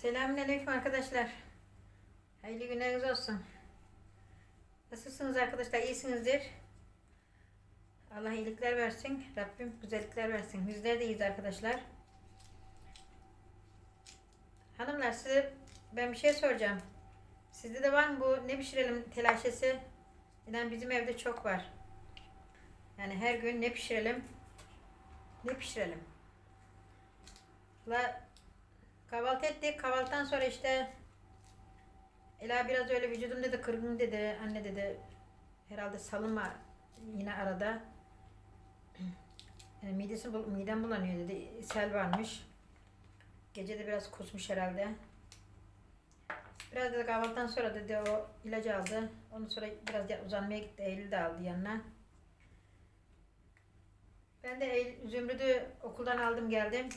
Selamünaleyküm arkadaşlar. Hayırlı günleriniz olsun. Nasılsınız arkadaşlar? İyisinizdir. Allah iyilikler versin. Rabbim güzellikler versin. Bizler de iyiyiz arkadaşlar. Hanımlar size ben bir şey soracağım. Sizde de var mı bu ne pişirelim telaşesi? İnan bizim evde çok var. Yani her gün ne pişirelim? Ne pişirelim? La kahvaltı ettik. Kahvaltıdan sonra işte Ela biraz öyle vücudum dedi kırgın dedi. Anne dedi herhalde salınma yine arada. Yani midesi, bul- midem bulanıyor dedi. Sel varmış. Gece de biraz kusmuş herhalde. Biraz dedi kahvaltıdan sonra dedi o ilacı aldı. Ondan sonra biraz ya- uzanmaya gitti. Eylül de aldı yanına. Ben de Eylül, Zümrüt'ü okuldan aldım geldim.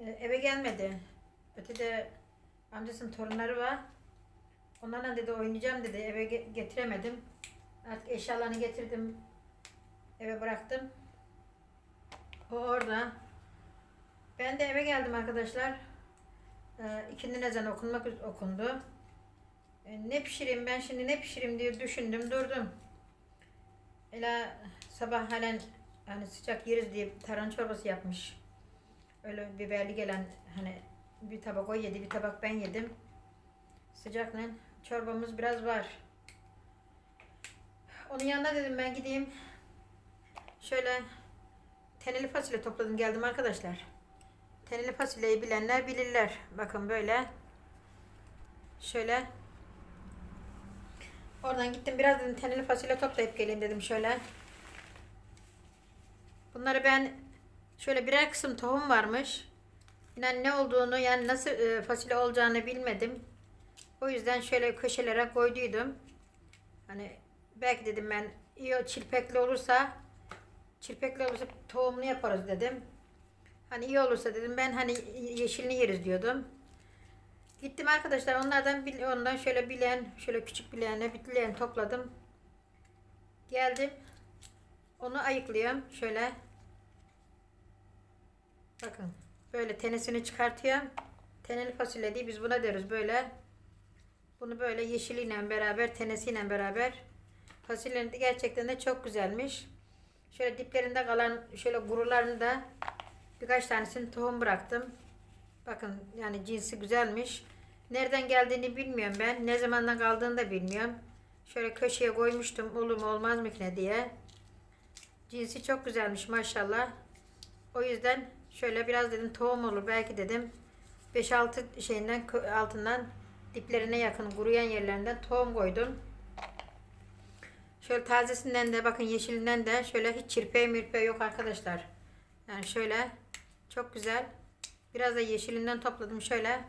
Ee, eve gelmedi. Ötede amcasının torunları var. Onlarla dedi oynayacağım dedi. Eve ge- getiremedim. Artık eşyalarını getirdim. Eve bıraktım. O orada. Ben de eve geldim arkadaşlar. Ee, ikindi okunmak okundu. Ee, ne pişireyim ben şimdi ne pişireyim diye düşündüm durdum. Ela sabah halen hani sıcak yeriz diye tarhana çorbası yapmış. Öyle biberli gelen hani bir tabak o yedi bir tabak ben yedim. Sıcakla çorbamız biraz var. Onun yanına dedim ben gideyim. Şöyle teneli fasulye topladım geldim arkadaşlar. Teneli fasulyeyi bilenler bilirler. Bakın böyle. Şöyle. Oradan gittim biraz dedim teneli fasulye toplayıp geleyim dedim şöyle. Bunları ben şöyle birer kısım tohum varmış. İnan ne olduğunu yani nasıl e, fasulye olacağını bilmedim. O yüzden şöyle köşelere koyduydum. Hani belki dedim ben iyi çilpekli olursa çilpekli olursa tohumlu yaparız dedim. Hani iyi olursa dedim ben hani yeşilini yeriz diyordum. Gittim arkadaşlar onlardan ondan şöyle bilen şöyle küçük bileğene bitleyen topladım. Geldim. Onu ayıklıyorum şöyle. Bakın böyle tenesini çıkartıyorum. Teneli fasulye değil biz buna deriz böyle. Bunu böyle yeşiliyle beraber tenesiyle beraber fasulyenin de gerçekten de çok güzelmiş. Şöyle diplerinde kalan şöyle gurularını da birkaç tanesini tohum bıraktım. Bakın yani cinsi güzelmiş. Nereden geldiğini bilmiyorum ben. Ne zamandan kaldığını da bilmiyorum. Şöyle köşeye koymuştum olur mu olmaz mı ne diye. Cinsi çok güzelmiş maşallah. O yüzden şöyle biraz dedim tohum olur belki dedim. 5-6 şeyinden altından diplerine yakın kuruyan yerlerinden tohum koydum. Şöyle tazesinden de bakın yeşilinden de şöyle hiç çirpeği mirpeği yok arkadaşlar. Yani şöyle çok güzel. Biraz da yeşilinden topladım şöyle.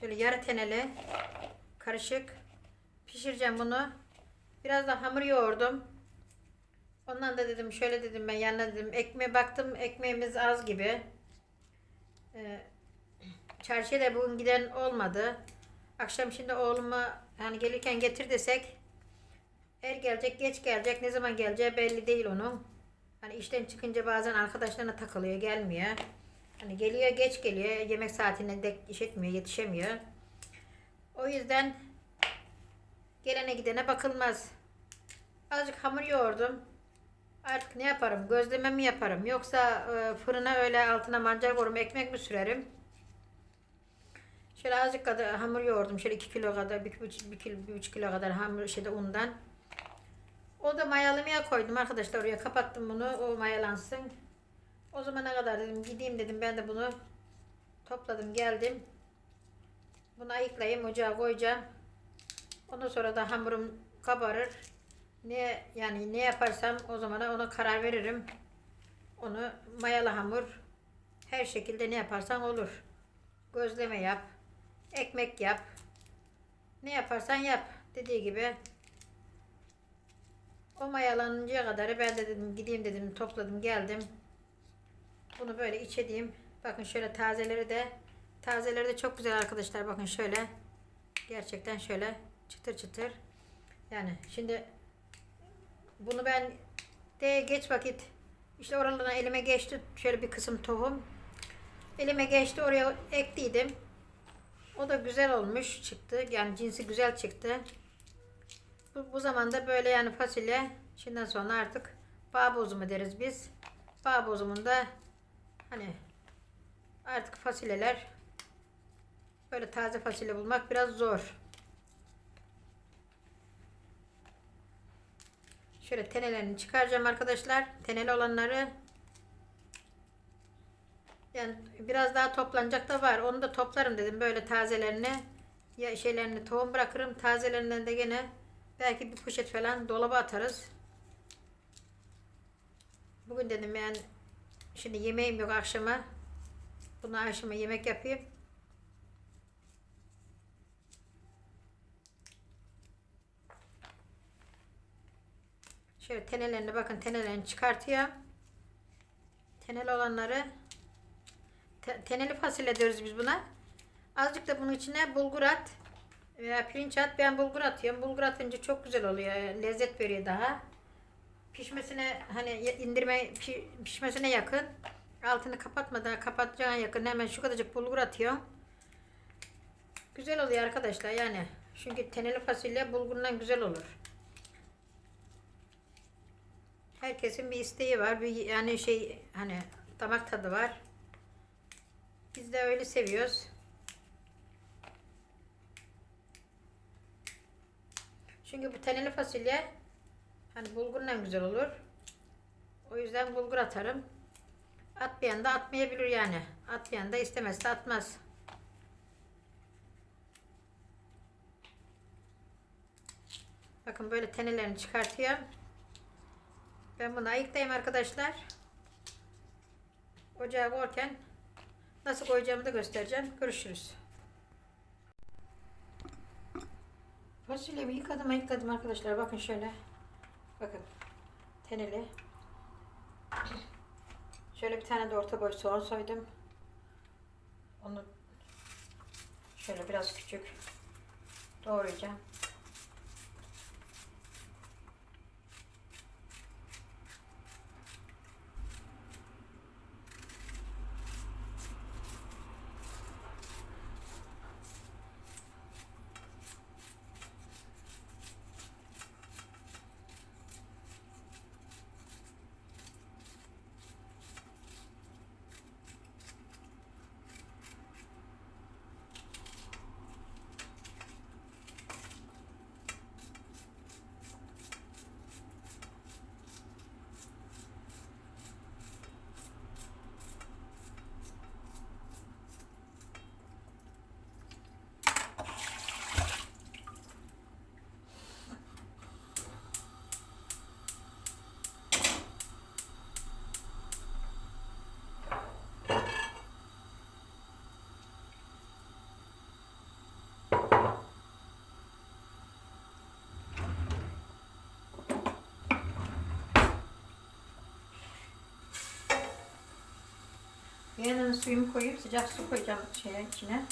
Şöyle yarı teneli karışık pişireceğim bunu. Biraz da hamur yoğurdum. Ondan da dedim şöyle dedim ben yanına dedim ekmeğe baktım ekmeğimiz az gibi. Ee, çarşıya da bugün giden olmadı. Akşam şimdi oğluma hani gelirken getir desek er gelecek geç gelecek ne zaman geleceği belli değil onun. Hani işten çıkınca bazen arkadaşlarına takılıyor gelmiyor. Hani geliyor geç geliyor yemek saatine de iş etmiyor yetişemiyor. O yüzden gelene gidene bakılmaz. Azıcık hamur yoğurdum. Artık ne yaparım? Gözleme mi yaparım? Yoksa e, fırına öyle altına mancar koyup ekmek mi sürerim? Şöyle azıcık kadar hamur yoğurdum. Şöyle 2 kilo kadar, 1 bir kilo, bir buçuk kilo kadar hamur şeyde undan. O da mayalamaya koydum arkadaşlar. Oraya kapattım bunu. O mayalansın. O zamana kadar dedim gideyim dedim. Ben de bunu topladım geldim. Bunu ayıklayayım ocağa koyacağım. Ondan sonra da hamurum kabarır. Ne yani ne yaparsam o zaman ona karar veririm. Onu mayalı hamur her şekilde ne yaparsan olur. Gözleme yap, ekmek yap. Ne yaparsan yap dediği gibi. O mayalanıncaya kadar ben de dedim gideyim dedim topladım geldim. Bunu böyle iç edeyim. Bakın şöyle tazeleri de tazeleri de çok güzel arkadaşlar. Bakın şöyle gerçekten şöyle çıtır çıtır. Yani şimdi bunu ben de geç vakit işte oralarına elime geçti şöyle bir kısım tohum. Elime geçti oraya ektiydim. O da güzel olmuş çıktı. Yani cinsi güzel çıktı. Bu, bu zamanda böyle yani fasulye şimdiden sonra artık bağ bozumu deriz biz. Bağ bozumunda hani artık fasulyeler böyle taze fasulye bulmak biraz zor. Şöyle tenelerini çıkaracağım arkadaşlar. Teneli olanları yani biraz daha toplanacak da var. Onu da toplarım dedim böyle tazelerini. Ya şeylerini tohum bırakırım. Tazelerinden de gene belki bir poşet falan dolaba atarız. Bugün dedim yani şimdi yemeğim yok akşama. Bunu akşama yemek yapayım. Şöyle tenelerini bakın tenelerini çıkartıyor. Teneli olanları te- teneli fasulye diyoruz biz buna. Azıcık da bunun içine bulgur at veya pirinç at. Ben bulgur atıyorum. Bulgur atınca çok güzel oluyor. Lezzet veriyor daha. Pişmesine hani indirme pi- pişmesine yakın. Altını kapatmadan kapatacağına yakın hemen şu kadarcık bulgur atıyorum. Güzel oluyor arkadaşlar yani. Çünkü teneli fasulye bulgurundan güzel olur. Herkesin bir isteği var. Bir yani şey hani damak tadı var. Biz de öyle seviyoruz. Çünkü bu teneli fasulye hani bulgurla güzel olur. O yüzden bulgur atarım. Atmayan da atmayabilir yani. Atmayan da istemezse atmaz. Bakın böyle tenelerini çıkartıyorum. Ben bunu ayıktayım arkadaşlar. Ocağa koyarken nasıl koyacağımı da göstereceğim. Görüşürüz. Fasulyemi yıkadım ayıkladım arkadaşlar. Bakın şöyle. Bakın. Teneli. Şöyle bir tane de orta boy soğan soydum. Onu şöyle biraz küçük doğrayacağım. Yanına suyumu koyup sıcak su koyacağım şeye içine.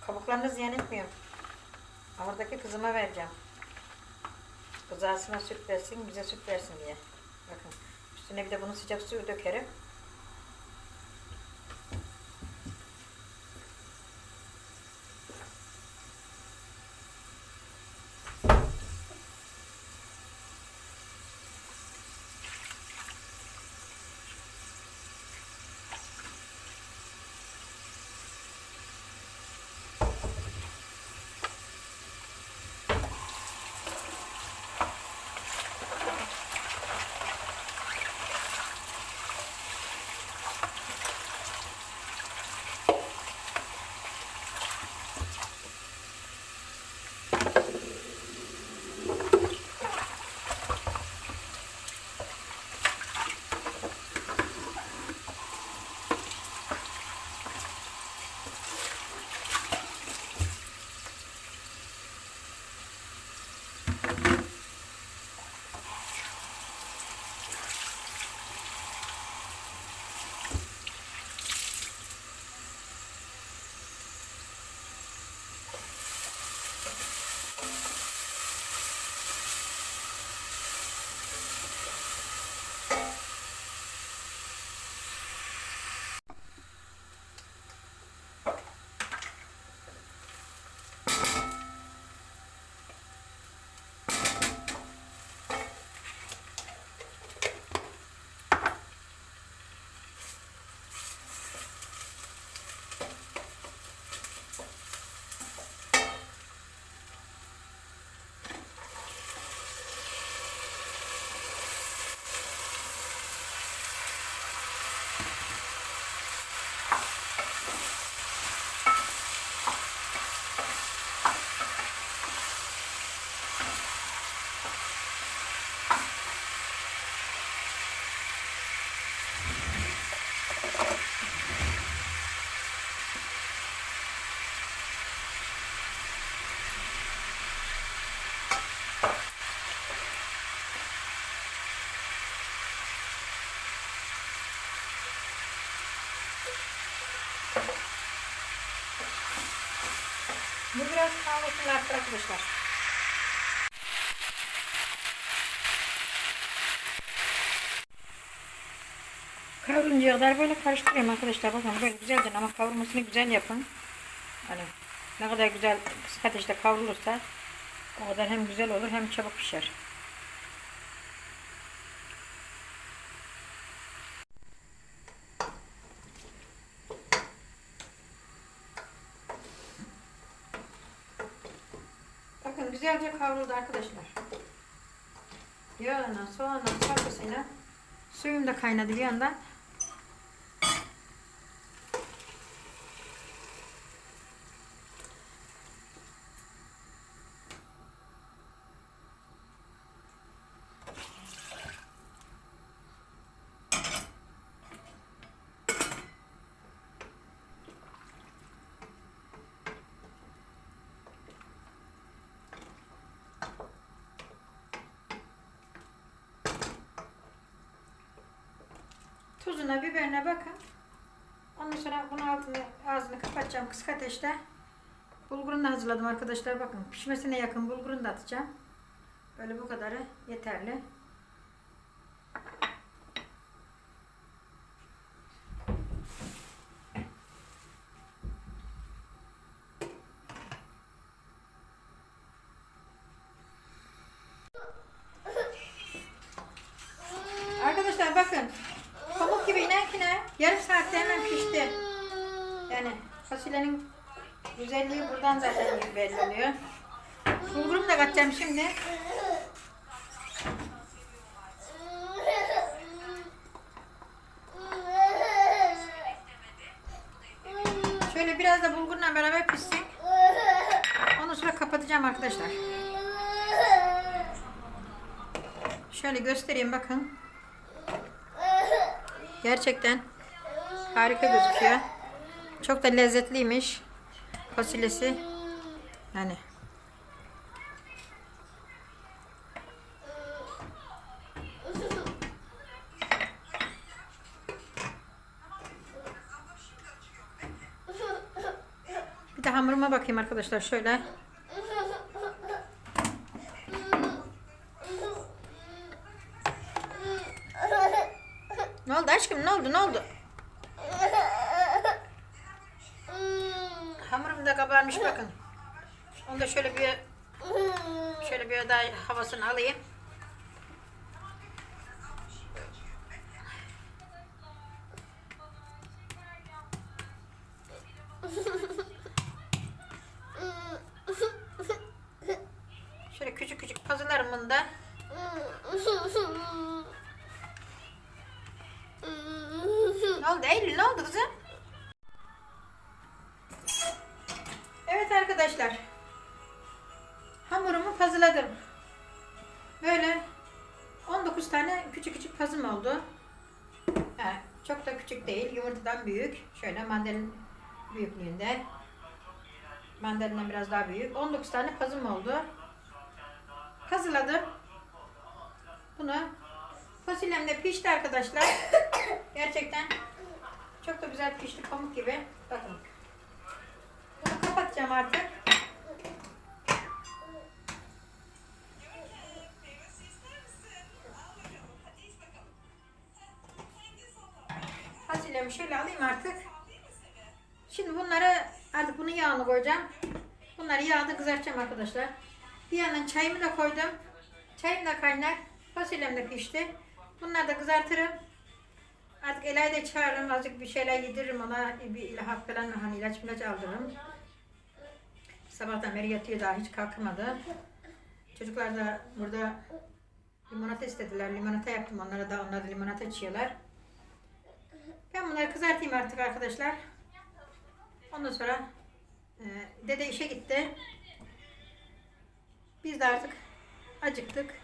Kabuklarını ziyan etmiyorum. Oradaki kızıma vereceğim. Kızarısına süt versin, bize süt versin diye. Bakın. Üstüne bir de bunu sıcak suyu dökerim. Bu biraz kavrulsun artık arkadaşlar. Kavruluncaya kadar böyle karıştırıyorum arkadaşlar. Bakın böyle güzelce ama kavurmasını güzel yapın. Hani ne kadar güzel kısık ateşte kavrulursa o kadar hem güzel olur hem çabuk pişer. Bakın kavruldu arkadaşlar. Yağına, soğanına, salçasıyla suyum da kaynadı bir yandan. Tuzuna, biberine bakın. Ondan sonra bunu altını, ağzını kapatacağım kısık ateşte. Bulgurunu da hazırladım arkadaşlar. Bakın pişmesine yakın bulgurunu da atacağım. Böyle bu kadarı yeterli. Arkadaşlar bakın. Pamuk gibi inerkine yarım saatte hemen pişti. Yani fasulyenin güzelliği buradan zaten belli oluyor. Bulgurumu da katacağım şimdi. Şöyle biraz da bulgurla beraber pişsin. Ondan sonra kapatacağım arkadaşlar. Şöyle göstereyim bakın. Gerçekten harika gözüküyor. Çok da lezzetliymiş. Fasulyesi. Yani. Bir de hamuruma bakayım arkadaşlar şöyle. Ne oldu aşkım? Ne oldu? Ne oldu? Hamurum da kabarmış bakın. Onu da şöyle bir şöyle bir daha havasını alayım. Değil. Yumurtadan büyük. Şöyle mandalin büyüklüğünde. Mandalinden biraz daha büyük. 19 tane pazım oldu. Hazırladım. Bunu fasulyem de pişti arkadaşlar. Gerçekten çok da güzel pişti pamuk gibi. Bakın. Fasulyemi şöyle alayım artık. Şimdi bunları artık bunun yağını koyacağım. Bunları yağda kızartacağım arkadaşlar. Bir yandan çayımı da koydum. Çayım da kaynar. Fasulyem de pişti. Bunları da kızartırım. Artık Ela'yı da çağırırım. Azıcık bir şeyler yediririm ona. Bir ilahap falan hani ilaç ilaç aldırırım. Sabahtan beri yatıyor daha hiç kalkmadı. Çocuklar da burada limonata istediler. Limonata yaptım onlara da. Onlar da limonata içiyorlar. Ben bunları kızartayım artık arkadaşlar. Ondan sonra e, dede işe gitti. Biz de artık acıktık.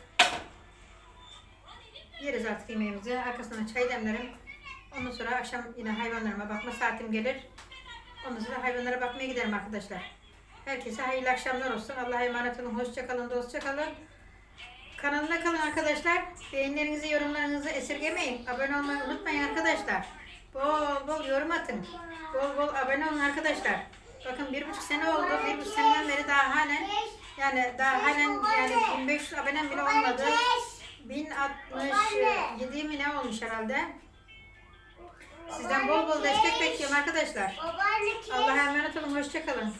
Yeriz artık yemeğimizi. Arkasından çay demlerim. Ondan sonra akşam yine hayvanlarıma bakma saatim gelir. Ondan sonra hayvanlara bakmaya giderim arkadaşlar. Herkese hayırlı akşamlar olsun. Allah'a emanet olun. Hoşça kalın, dostça kalın. Kanalına kalın arkadaşlar. Beğenilerinizi, yorumlarınızı esirgemeyin. Abone olmayı unutmayın arkadaşlar. Bol bol yorum atın. Bol bol abone olun arkadaşlar. Bakın bir buçuk sene oldu. Bir buçuk seneden beri daha halen yani daha halen yani 1500 abonem bile olmadı. 1067 mi ne olmuş herhalde. Sizden bol bol destek bekliyorum arkadaşlar. Allah'a emanet olun. Hoşçakalın.